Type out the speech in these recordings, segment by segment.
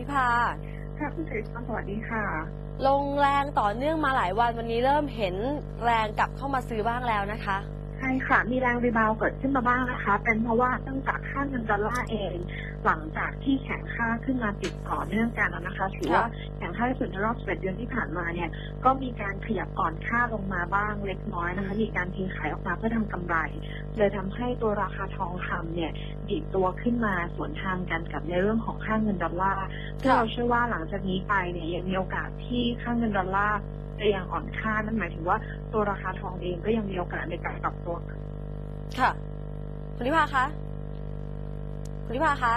พิพาค่ะคุณสิริพรสวัสดีค่ะ ลงแรงต่อเนื่องมาหลายวันวันนี้เริ่มเห็นแรงกลับเข้ามาซื้อบ้างแล้วนะคะ ใช่ค่ะ มีแรงรีบาวด์เกิดขึ้นมาบ้างนะคะ เป็นเพราะว่าเนื่องจากค่าเงินดอลลาร์เอง หลังจากที่แข็งค่าขึ้นมาติดต่อเนื่องกันนะคะถือว่าแข็งค่าที่สุดในรอบ11เดือนที่ผ่านมาเนี่ย ก็มีการขยับอ่อนค่าลงมาบ้างเล็กน้อยนะคะ มีการเทขายออกมาเพื่อทำกำไร เลยทำให้ตัวราคาทองคำเนี่ยดีดตัวขึ้นมาสวนทางกันกับในเรื่องของค่าเงินดอลลาร์ซึ่งเราเชื่อว่าหลังจากนี้ไปเนี่ยยังมีโอกาสที่ค่าเงินดอลลาร์จะยังอ่อนค่านั่นหมายถึงว่าตัวราคาทองเองก็ยังมีโอกาสในการปรับตัว ค่ะคุณพิพาคะคุณพิพาคะ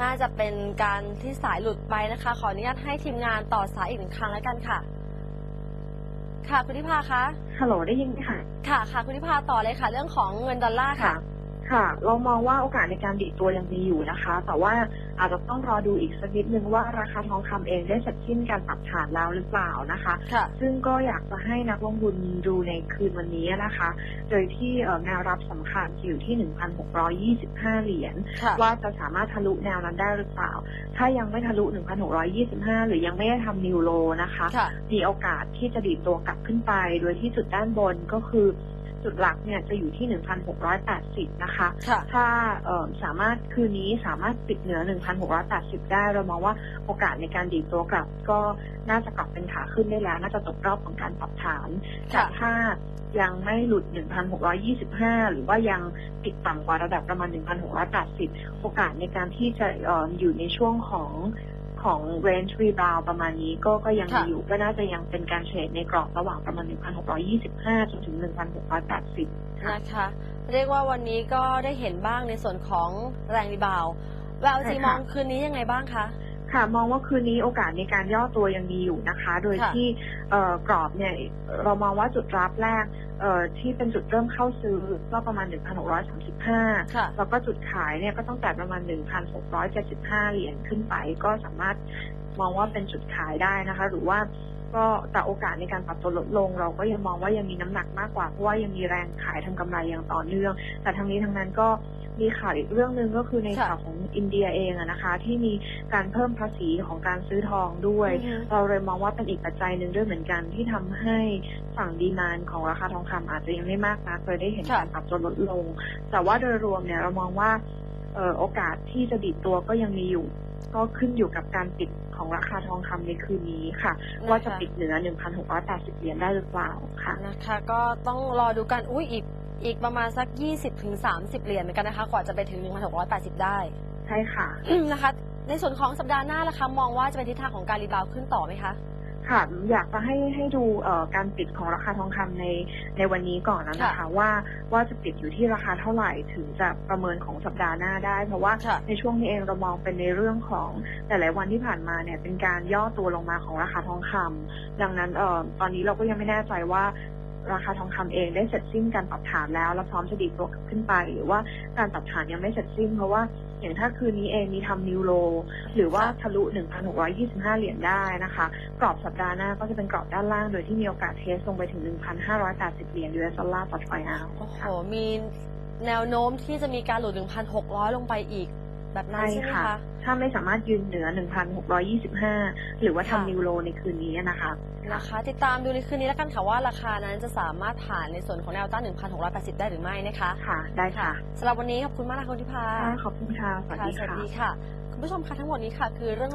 น่าจะเป็นการที่สายหลุดไปนะคะ ขออนุญาตให้ทีมงานต่อสายอีกหนึ่งครั้งแล้วกันค่ะ ค่ะคุณพิพาคะ ฮัลโหลได้ยินไหมคะค่ะค่ะคุณพิพาต่อเลยค่ะ เรื่องของเงินดอลลาร์ค่ะ ค่ะ เรามองว่าโอกาสในการดีดตัวยังมีอยู่นะคะ แต่ว่า อาจจะต้องรอดูอีกสักนิดนึงว่าราคาทองคำเองได้เสร็จสิ้นการปรับฐานแล้วหรือเปล่านะคะค่ะซึ่งก็อยากจะให้นักลงทุนดูในคืนวันนี้นะคะ โดยที่เอ่อแนวรับสำคัญอยู่ที่ 1,625 เหรียญค่ะว่าจะสามารถทะลุแนวนั้นได้หรือเปล่า ถ้ายังไม่ทะลุ 1,625 หรือยังไม่ได้ทำนิวโลนะคะค่ะมีโอกาสที่จะดีดตัวกลับขึ้นไป โดยที่จุดด้านบนก็คือ จุดหลักเนี่ยจะอยู่ที่ 1,680 นะคะค่ะถ้าเอ่อสามารถคืนนี้สามารถปิดเหนือ 1,680 ได้ เรามองว่าโอกาสในการดีดตัวกลับ ก็น่าจะกลับเป็นขาขึ้นได้แล้ว น่าจะจบรอบของการปรับฐานแต่ค่ะถ้ายังไม่หลุด 1,625 หรือว่ายังติดต่ำกว่าระดับประมาณ 1,680 โอกาสในการที่จะเอ่ออยู่ในช่วงของ ของ range rebound ประมาณนี้ก็ก็ยังมีค่ะอยู่ก็น่าจะยังเป็นการเทรดในกรอบระหว่างประมาณ 1,625 จนถึง 1,680ค่ะนะคะ เรียกว่าวันนี้ก็ได้เห็นบ้างในส่วนของแรงรีบาวด์แววใช่จีค่ะมองคืนนี้ยังไงบ้างคะ ค่ะมองว่าคืนนี้โอกาสในการย่อตัวยังมีอยู่นะคะ โดยค่ะที่เอ่อกรอบเนี่ยเรามองว่าจุดรับแรกเอ่อที่เป็นจุดเริ่มเข้าซื้อก็ประมาณ 1,635ค่ะแล้วก็จุดขายเนี่ยก็ตั้งแต่ประมาณ 1,675 เหรียญขึ้นไป ก็สามารถมองว่าเป็นจุดขายได้นะคะ หรือว่า ก็แต่โอกาสในการปรับตัวลดลง เราก็ยังมองว่ายังมีน้ำหนักมากกว่าเพราะว่ายังมีแรงขายทำกำไรอย่างต่อเนื่อง แต่ทั้งนี้ทั้งนั้นก็มีข่าวอีกเรื่องหนึ่งก็คือในค่ะข่าวของอินเดียเองอะนะคะ ที่มีการเพิ่มภาษีของการซื้อทองด้วยอือฮึเราเลยมองว่าเป็นอีกปัจจัยหนึ่งด้วยเหมือนกันที่ทำให้ฝั่งดีมานของราคาทองคำอาจจะยังไม่มากนักเลยได้เห็นค่ะการปรับตัวลดลง แต่ว่าโดยรวมเนี่ยเรามองว่าเอ่อโอกาสที่จะดีดตัวก็ยังมีอยู่ ก็ขึ้นอยู่กับการปิดของราคาทองคำในคืนนี้ค่ะ ว่าจะปิดเหนือ 1,680 เหรียญได้หรือเปล่าค่ะนะคะ ก็ต้องรอดูกันอุ้ยอีกอีกประมาณสัก 20ถึง30 เหรียญเหมือนกันนะคะกว่าจะไปถึง 1,680 ได้ ใช่ค่ะนะคะ ในส่วนของสัปดาห์หน้าล่ะคะ มองว่าจะเป็นทิศทางของการรีบาวด์ขึ้นต่อไหมคะ ค่ะอยากจะให้ให้ดูเอ่อการปิดของราคาทองคำในในวันนี้ก่อนนะนะคะ ว่าว่าจะปิดอยู่ที่ราคาเท่าไหร่ถึงจะประเมินของสัปดาห์หน้าได้ เพราะว่าค่ะในช่วงนี้เองเรามองเป็นในเรื่องของแต่หลายวันที่ผ่านมาเนี่ยเป็นการย่อตัวลงมาของราคาทองคำดังนั้นเอ่อตอนนี้เราก็ยังไม่แน่ใจว่า ราคาทองคำเองได้เสร็จสิ้นการปรับฐานแล้วแล้วพร้อมจะดีดตัวกขึ้นไป หรือว่าการปรับฐานยังไม่เสร็จสิ้น เพราะว่าอย่างถ้าคืนนี้เองมีทำนิวโล หรือว่าค่ะทะลุ 1,625 เหรียญได้นะคะ กรอบสัปดาห์หน้าก็จะเป็นกรอบด้านล่าง โดยที่มีโอกาสเทสลงไปถึง 1,580 เหรียญ US ดอลลาร์ต่อทรอยออนซ์โอ้โห มีแนวโน้มที่จะมีการหลุด 1,600 ลงไปอีก แบบนั้นใช่ใช่ไหมค่ะคะ ถ้าไม่สามารถยืนเหนือ 1,625 หรือว่าค่ะทำนิวโลในคืนนี้นะคะนะคะติดตามดูในคืนนี้แล้วกันค่ะว่าราคานั้นจะสามารถผ่านในส่วนของแนวต้าน 1,680 ได้หรือไม่นะคะ ค่ะ ได้ค่ะสำหรับวันนี้ขอบคุณมากนะคะคุณทิพาค่ะขอบคุณค่ะ สวัสค่ะดีสวัสค่ะดีค่ะ คุณผู้ชมคะทั้งหมดนี้ค่ะคือเรื่อง